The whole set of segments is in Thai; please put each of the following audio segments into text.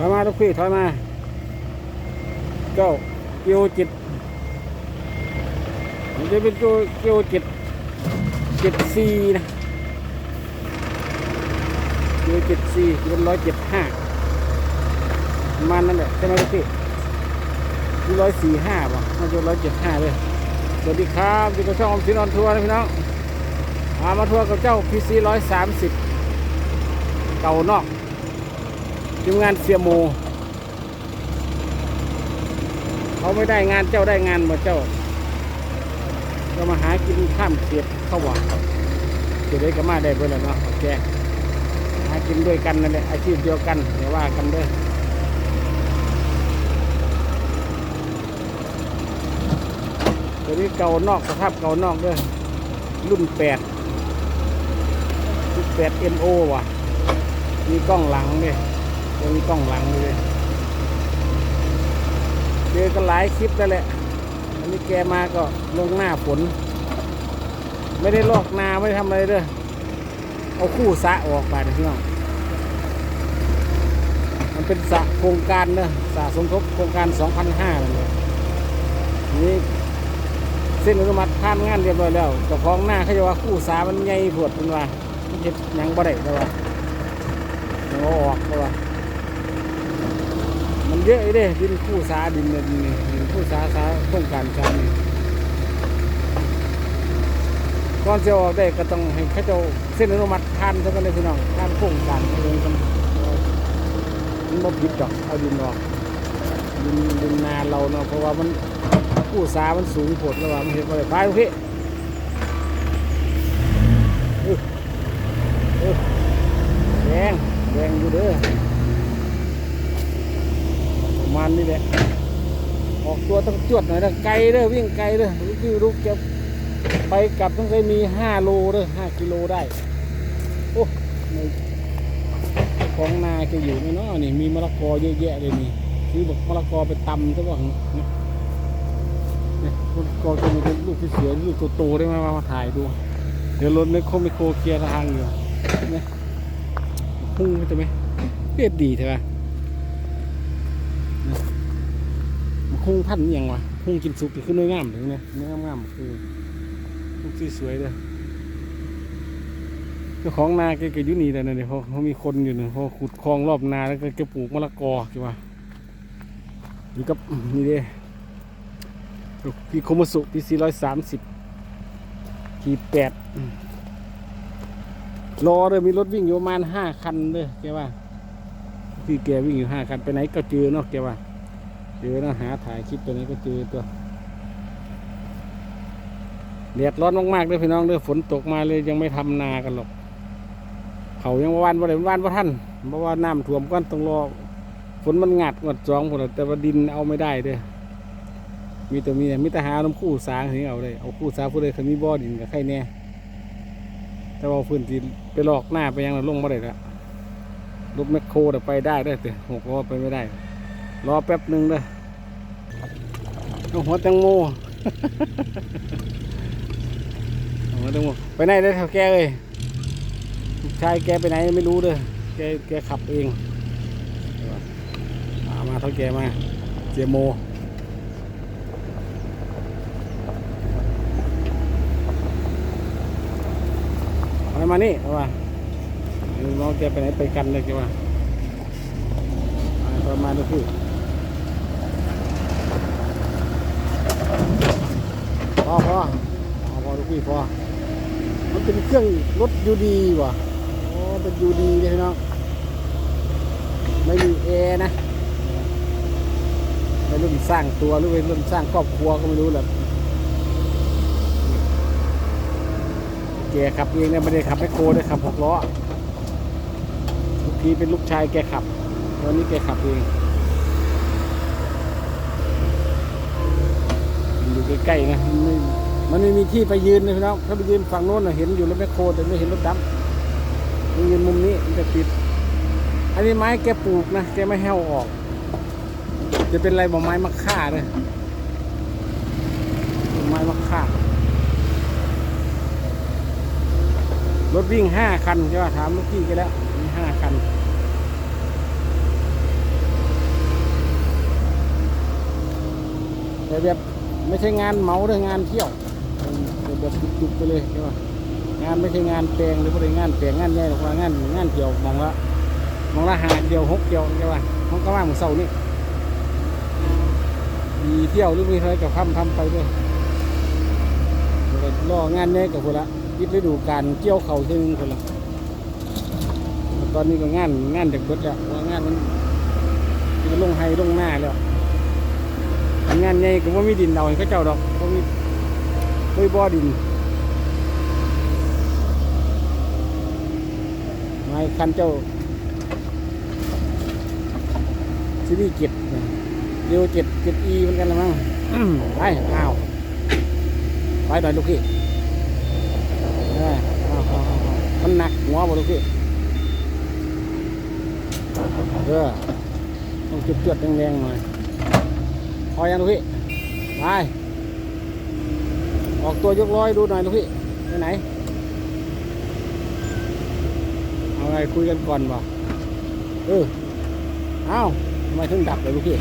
ถอยมาลูกพี่ถอยมา เจ้าเกียวจิตมันจะเป็นตัวเกียวจิตจิตซีนะเกียวจิตซีเป็นร้อยเจ็ดห้ามาณนั้นแหละใช่ไหมลูกพี่ที่ร้อยสี่ห้าป่ะน่าจะร้อยเจ็ดห้าเลยสวัสดีครับอยู่กับช่องอมสินออนทัวร์นะพี่น้องมามาทัวร์กับเจ้าพีซีร้อยสามสิบเก่านอก ทีมงานเสียโมเขาไม่ได้งานเจ้าได้งานหมดเจ้าก็มาหากินข้ามเขียดเข้าหวานจะได้ก็มาได้เพื่อนเนาะโอเคหากินด้วยกันนั่นแหละอาชีพเดียวกันอย่าว่ากันด้วยตัวนี้เก่านอกสภาพเก่านอกด้วยรุ่นแปดรุ่นแปดเอ็มโอว่ะมีกล้องหลังด้วย ยังมีกล้องหลังด้วยเจอกันหลายคลิปแล้วแหละอันนี้แกมาก็ลงหน้าฝน ไม่ได้ลอกนาไม่ได้ทำอะไรเด้อเอาคู่สะออกไปนะพี่น้องมันเป็นสะโครงการเนอะสะสมทบโครงการ 2,500นั่นเลยนี่เส้นอนุมัติผ่านงานเรียบร้อยแล้วเจ้าของหน้าเขาจะว่าคู่สามันใหญ่ปวดเป็นว่าเห็ดยังบ่ได้แต่ว่าเอาออกแต่ว่า นเยอะเลยด้ดินคู่สาดินเนี่ยดินนี่ดินคู่สาสาโครงการชานี่ก่อนจะออกได้ก็ต้องให้เขาเจ้าเส้นอนุมัติผ่านซะกันเลยพี่น้องผ่านโครงการให้เลยกันมันบ่ผิดดอกเอาดินออกดินดินนาเราเนาะเพราะว่ามันคู่สามันสูงผดแล้วว่ามันเห็นว่าไปโอเคแดงแดงอยู่เด้อ มาณนี้แหละออกตัวต้องจวดหน่อยนะไกลเด้อวิ่งไกลเด้อลูกพี่ลูกจะไปกลับต้องเคยมีห้าโลเด้อห้ากิโลได้โอ้ในของนาจะอยู่ไหมเนาะนี่มีมะละกอเยอะแยะเลยนี่ซื้อบอกมะละกอไปตำซะบ้างเนี่ยมะละกอจะมีเป็นลูกที่เสือลูกโตๆได้ไหมมาถ่ายดู เดี๋ยวรถในโคไมิโครเคลียร์ทางอยู่เนี่ยพุ่งใช่ไหมเพียดดีใช่ไหม มันคงพันอย่างวะคงกินสุกคือเนื้องามถึงเนี่ยเนื้องามๆคือลูกสวยๆเลยเจ้าของนาแกก็อยู่นี่แหละเนี่ยเพราะเขามีคนอยู่เนี่ยพอขุดคลองรอบนาแล้วก็แกปลูกมะละกอใช่ปะอยู่กับนี่เด้พี่โคมสุพี่สี่ร้อยสามสิบขีดแปดรอเลยมีรถวิ่งอยู่ประมาณห้าคันเลยแกว่า ที่แกวิ่งอยู่ห้าคันไปไหนก็เจอเนาะแกว่าเจอนะหาถ่ายคลิปตัวนี้ก็เจอตัวเดือดร้อนมากๆเลยพี่น้องเด้อฝนตกมาเลยยังไม่ทำนากันหรอกเขายังวานว่าไรวานว่าท่านเพราะว่าน้ำท่วมก้อนต้องรอฝนมันงัดงัดจองผลแต่ว่าดินเอาไม่ได้เด้อมีแต่มีแต่มีแต่หาน้ำคู่สางถึงเอาได้เอาคู่สางผู้ใดเขามีบ่อดินกับใครแน่แต่ว่าพื้นที่ไปหลอกหน้าไปยังเราลงมาได้ละ รถแมคโครน่ไปได้ได้แต่หกล้อไปไม่ได้ รอแป๊บหนึ่งเด้อเอาหัวแตงโมเอาหัวแตงโมไปไหนได้เท่าแกเลยลูกชายแกไปไหนไม่รู้เด้อแกแกขับเองมามาเท่าแกมาเจโมมานี่มา น้องแกไปไหนไปกันเลยแกว่าประมาณนี้พี่พอพอพอทุกพี่พอมันเป็นเครื่องรถยูดีว่ะโอ้เป็นยูดีเลยน้องไม่มีแอร์นะไม่รุ่นสร้างตัวหรือเป็นรุ่นสร้างครอบครัวก็ไม่รู้แหละแกขับเองเนี่ยไม่ได้ขับแมคโครได้ขับหกล้อ ทุกทีเป็นลูกชายแกขับ วันนี้แกขับเองอยู่ใกล้ๆนะมันไม่มันไม่มีที่ไปยืนเลยพี่น้องถ้าไปยืนฝั่งโน้นเห็นอยู่รถแมคโครแต่ไม่เห็นรถดำมันยืนมุมนี้มันจะติด อันนี้ไม้แกปลูกนะแกไม่แห้วออก จะเป็นอะไรบอกไม้มะค่าเลยไม้มะค่ารถวิ่งห้าคันใช่ป่ะถามลูกพี่แกแล้ว ห้าคันแต่แบบไม่ใช่งานเมาด้วยงานเที่ยวแบบจุกๆไปเลยใช่ป่ะงานไม่ใช่งานแปลงหรือไม่ไรงานแปลงงานใหญ่หรอกว่างานงานเที่ยวมองละมองละหาเที่ยวหกเที่ยวใช่ไหมมันก็ว่ามึงเสร้านี่มีเที่ยวหรือมีอะไรกับทำทำไปด้วยรองานเนี่กับคนละยิบฤดูการเกี่ยวเขาเชิงคนละ ตอนนี้ก็งานงานเด็กเบิดแล้วว่างานมันมันลงไฮลงหน้าแล้วงานใหญ่ก็ว่ามีดินเราให้เขาเจ้าดอกก็มีไม่บ่อดินไม้คันเจ้าซีรีเจ็ดเดียวเจ็ดเจ็ดอีเหมือนกันละมั้งไปอ้าวไปหน่อยลูกพี่ามันหนักหัวบ่ลูกพี่ เออต้องจุดจุดๆแรงๆหน่อยพอยังลูกพี่ไปออกตัวยกร้อยดูหน่อยลูกพี่ไปไหนเอาไงคุยกันก่อนบ่เออเอ้าทำไมถึงดับเลยลูกพี่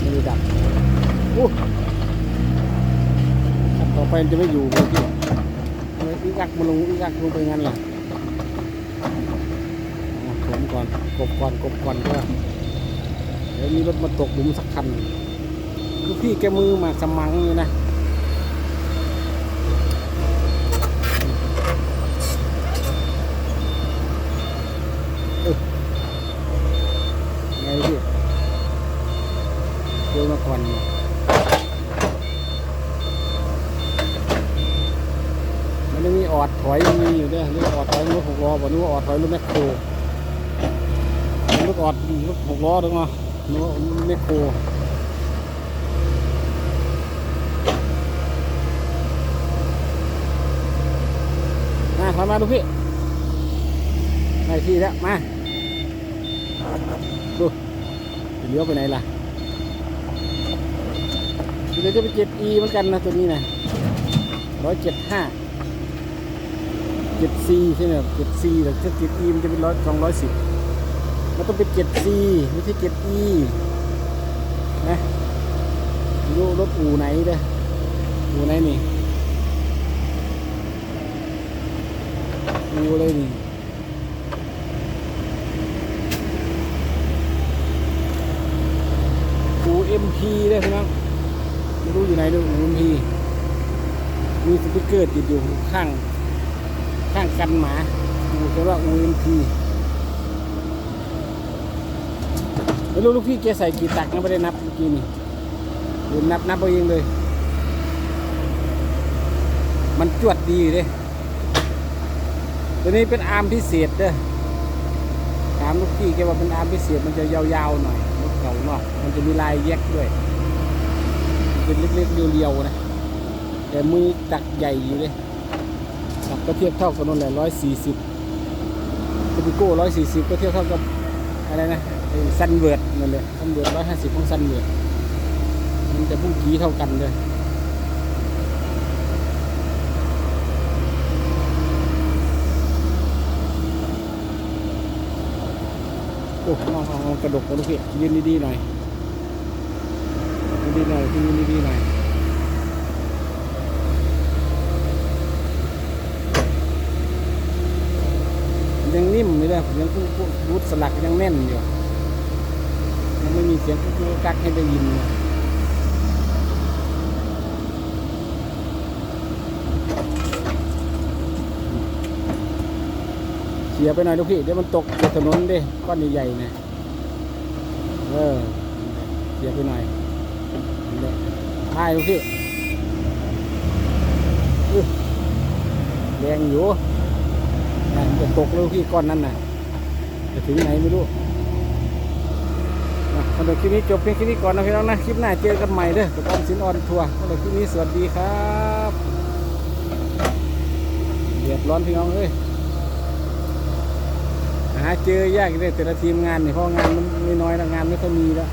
ไม่ได้ดับอู้ต่อไปจะไม่อยู่ลูกพี่อีกักมาลงอีกักลงไปงั้นล่ะเอ ผมก่อนกบก่อนกบก่อนก็เดี๋ยวมีรถมาตกหลุมสักคันคือพี่แกมือมาสมังเลยนะเอ้ยไงพี่เจอมาก่อนเนี่ยมันมีออดถอยมีอยู่ด้วยเรื่ออดถอยรถหกล้อบอกนึกว่ออดถอยรถแมคโคร อดรถหกล้อถูกไหมนึกว่าแมคโคมาถอยมาดูพี่ได้ที่แล้ว มา ดูเลี้ยวไปไหนล่ะเดี๋ยวจะไปเจ็ดอีเหมือนกันนะตัวนี้นะร้อยเจ็ดห้าเจ็ดซีใช่ไหมเจ็ดซีแต่ถ้าเจ็ดอีมันจะเป็นร้อยสองร้อยสิบ มันต้องเป็นเจ็ดซีไม่ใช่เจ็ดอีนะรู้รถอู่ไหนเด้ออู่ไหนนี่อู่เลยนี่อู่เอ็มพีเด้อพี่น้องไม่รู้อยู่ไหนด้ออู่เอ็มพีมีสติ๊กเกอร์ติดอยู่ข้าง ข้างกันหมาอู่เรียกว่าอู่เอ็มพี ไม่ รู้ลูกพี่แกใส่กี่ตักนะไม่ได้นับเมื่อกี้นี่ลืมนับนับเอาเองเลย มันจวดดีเลยตัวนี้เป็นอาร์มพิเศษเด้อถามลูกพี่แกว่าเป็นอาร์มพิเศษมันจะยาวๆหน่อยรถเก่าเนาะมันจะมีลายแยกด้วยเป็นเล็กๆเรียวๆนะแต่มือตักใหญ่อยู่เลยตักก็เทียบเท่ากับนนแหละร้อยสี่สิบคูปิโก้ร้อยสี่สิบก็เทียบเท่ากับอะไรนะ ซันเวิร์ดนั่นแหละซันเวิร์ดร้อยห้าสิบของซันเวิร์ดมันจะพุ่งกี้เท่ากันเลยโอ้น้องเอากระดกกระดูกยืนดีๆหน่อยยืนดีหน่อยยืนดีๆหน่อยยังนิ่มอยู่เลยยังรูดสลักยังแน่นอยู่ ไม่มีเสียงกุ๊กกักให้ได้ยินเลยเสียไปหน่อยลูกพี่เดี๋ยวมันตกถนนด้ก้อนใหญ่ๆเนะเออเสียไปหน่อยนี่แหละใช่ลูกพี่แรงอยู่นั่นจะตกแล้วลูกพี่ก้อนนั้นน่ะจะถึงไหนไม่รู้ สำหรับคลิปนี้จบเพียงแค่นี้ก่อนนะพี่น้องนะ คลิปหน้าเจอกันใหม่เด้อกับออมสินออนทัวร์สำหรับคลิปนี้สวัสดีครับเดือดร้อนพี่น้องเอ้ยหาเจอยากเลยแต่ละทีมงานเนี่ยเพราะงานมันไม่น้อยแล้วงานไม่ค่อยมีแล้ว